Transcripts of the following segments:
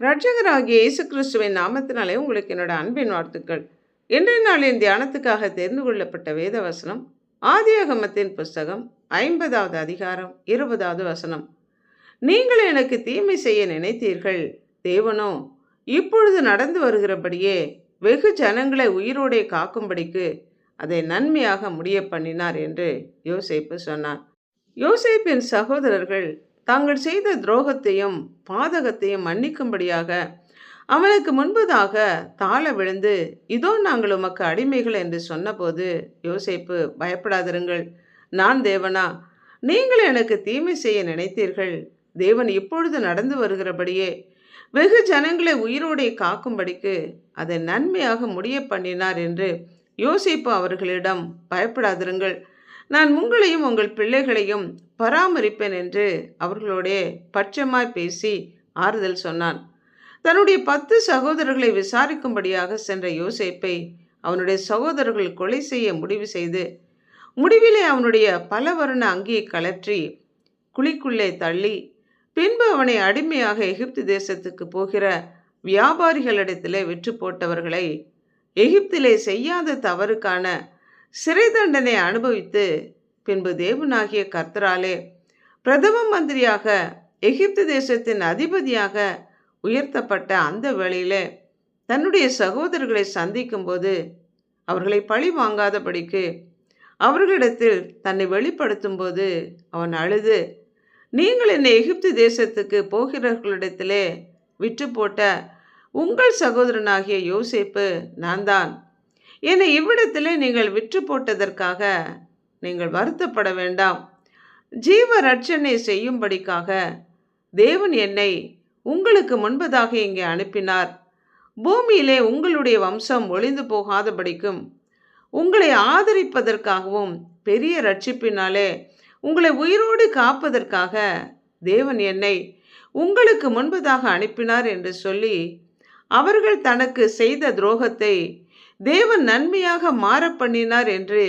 ரட்சகராகிய இயேசு கிறிஸ்துவின் நாமத்தினாலே உங்களுக்கு என்னோட அன்பின் வாழ்த்துக்கள். இன்றைய நாளின் தியானத்துக்காக தெரிந்து கொள்ளப்பட்ட வேத வசனம் ஆதியாகமத்தின் புஸ்தகம் ஐம்பதாவது அதிகாரம் இருபதாவது வசனம். நீங்கள் எனக்கு தீமை செய்ய நினைத்தீர்கள் தேவனோ? இப்பொழுது நடந்து வருகிறபடியே வெகு ஜனங்களை உயிரோடே காக்கும்படிக்கு அதை நன்மையாக முடிய பண்ணினார் என்று யோசேப்பு சொன்னார். யோசேப்பின் சகோதரர்கள் தாங்கள் செய்த துரோகத்தையும் பாதகத்தையும் மன்னிக்கும்படியாக அவனுக்கு முன்பதாக தாழ விழுந்து இதோ நாங்கள் உமக்கு அடிமைகள் என்று சொன்னபோது யோசிப்பு பயப்படாதிருங்கள். நான் தேவனா நீங்கள் எனக்கு தீமை செய்ய நினைத்தீர்கள். தேவன் இப்பொழுது நடந்து வருகிறபடியே வெகு ஜனங்களை உயிரோடே காக்கும்படிக்கு அதை நன்மையாக முடிய பண்ணினார் என்று யோசிப்பு அவர்களிடம் பயப்படாதிருங்கள். நான் உங்களையும் உங்கள் பிள்ளைகளையும் பராமரிப்பேன் என்று அவர்களோடே பட்சமாய் பேசி ஆறுதல் சொன்னான். தன்னுடைய பத்து சகோதரர்களை விசாரிக்கும்படியாக சென்ற யோசேப்பை அவனுடைய சகோதரர்கள் கொலை செய்ய முடிவு செய்து முடிவிலே அவனுடைய பல வருண அங்கியை கலற்றி குழிக்குள்ளே தள்ளி பின்பு அவனை அடிமையாக எகிப்து தேசத்துக்கு போகிற வியாபாரிகளிடத்திலே விற்று போட்டவர்களை எகிப்திலே செய்யாத தவறுக்கான சிறை தண்டனை அனுபவித்து பின்பு தேவனாகிய கர்த்தராலே பிரதம மந்திரியாக எகிப்து தேசத்தின் அதிபதியாக உயர்த்தப்பட்ட அந்த வேளையில் தன்னுடைய சகோதரர்களை சந்திக்கும்போது அவர்களை பழி வாங்காதபடிக்கு அவர்களிடத்தில் தன்னை வெளிப்படுத்தும் போது அவன் அழுது நீங்கள் என்னை எகிப்து தேசத்துக்கு போகிறவர்களிடத்திலே விற்று போட்ட உங்கள் சகோதரனாகிய யோசேப்பு நான் தான் என்னை இவ்விடத்திலே நீங்கள் விற்று போட்டதற்காக நீங்கள் வருத்தப்பட வேண்டாம். ஜீவ ரட்சனை செய்யும்படிக்காக தேவன் என்னை உங்களுக்கு முன்பதாக இங்கே அனுப்பினார். பூமியிலே உங்களுடைய வம்சம் ஒளிந்து போகாதபடிக்கும் உங்களை ஆதரிப்பதற்காகவும் பெரிய ரட்சிப்பினாலே உங்களை உயிரோடு காப்பதற்காக தேவன் என்னை உங்களுக்கு முன்பதாக அனுப்பினார் என்று சொல்லி அவர்கள் தனக்கு செய்த துரோகத்தை தேவன் நன்மையாக மாற பண்ணினார் என்று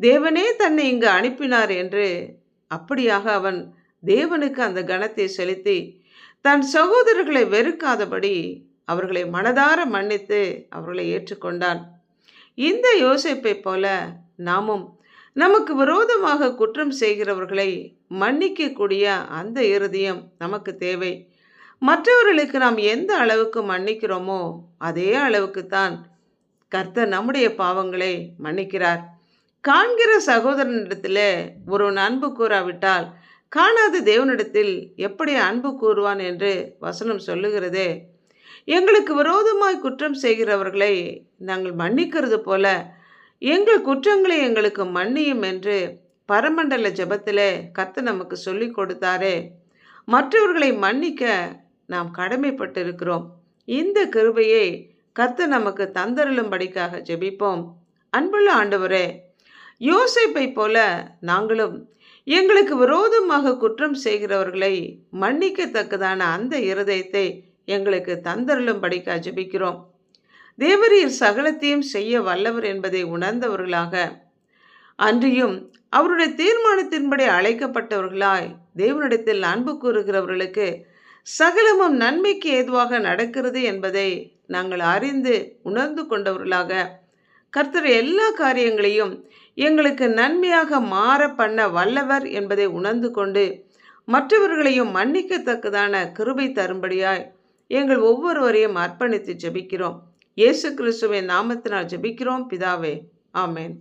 தேவனே தன்னை இங்கு அனுப்பினார் என்று. அப்படியாக அவன் தேவனுக்கு அந்த கணத்தை செலுத்தி தன் சகோதரர்களை வெறுக்காதபடி அவர்களை மனதார மன்னித்து அவர்களை ஏற்றுக்கொண்டான். இந்த யோசிப்பை போல நாமும் நமக்கு விரோதமாக குற்றம் செய்கிறவர்களை மன்னிக்கக்கூடிய அந்த இருதயம் நமக்கு தேவை. மற்றவர்களுக்கு நாம் எந்த அளவுக்கு மன்னிக்கிறோமோ அதே அளவுக்கு தான் கர்த்தர் நம்முடைய பாவங்களை மன்னிக்கிறார். காண்கிற சகோதரனிடத்தில் ஒரு அன்பு கூறாவிட்டால் காணாத தேவனிடத்தில் எப்படி அன்பு கூறுவான் என்று வசனம் சொல்லுகிறதே. எங்களுக்கு விரோதமாய் குற்றம் செய்கிறவர்களை நாங்கள் மன்னிக்கிறது போல எங்கள் குற்றங்களை எங்களுக்கு மன்னியும் என்று பரமண்டல ஜபத்தில் கத்து நமக்கு சொல்லி கொடுத்தாரே. மற்றவர்களை மன்னிக்க நாம் கடமைப்பட்டிருக்கிறோம். இந்த கிருபையை கத்து நமக்கு தந்தருளும்படிக்காக ஜெபிப்போம். அன்புள்ள ஆண்டவரே யோசிப்பை போல நாங்களும் எங்களுக்கு விரோதமாக குற்றம் செய்கிறவர்களை மன்னிக்கத்தக்கதான அந்த இருதயத்தை எங்களுக்கு தந்தருளும்படிக்க ஜபிக்கிறோம். தேவரீர் சகலத்தையும் செய்ய வல்லவர் என்பதை உணர்ந்தவர்களாக அன்றியும் அவருடைய தீர்மானத்தின்படி அழைக்கப்பட்டவர்களாய் தேவனிடத்தில் அன்பு கூறுகிறவர்களுக்கு சகலமும் நன்மைக்கு ஏதுவாக நடக்கிறது என்பதை நாங்கள் அறிந்து உணர்ந்து கொண்டவர்களாக கர்த்தர் எல்லா காரியங்களையும் எங்களுக்கு நன்மையாக மாற பண்ண வல்லவர் என்பதை உணர்ந்து கொண்டு மற்றவர்களையும் மன்னிக்கத்தக்கதான கிருபை தரும்படியாய் எங்கள் ஒவ்வொருவரையும் அர்ப்பணித்து ஜெபிக்கிறோம். இயேசு கிறிஸ்துவின் நாமத்தினால் ஜெபிக்கிறோம். பிதாவே ஆமேன்.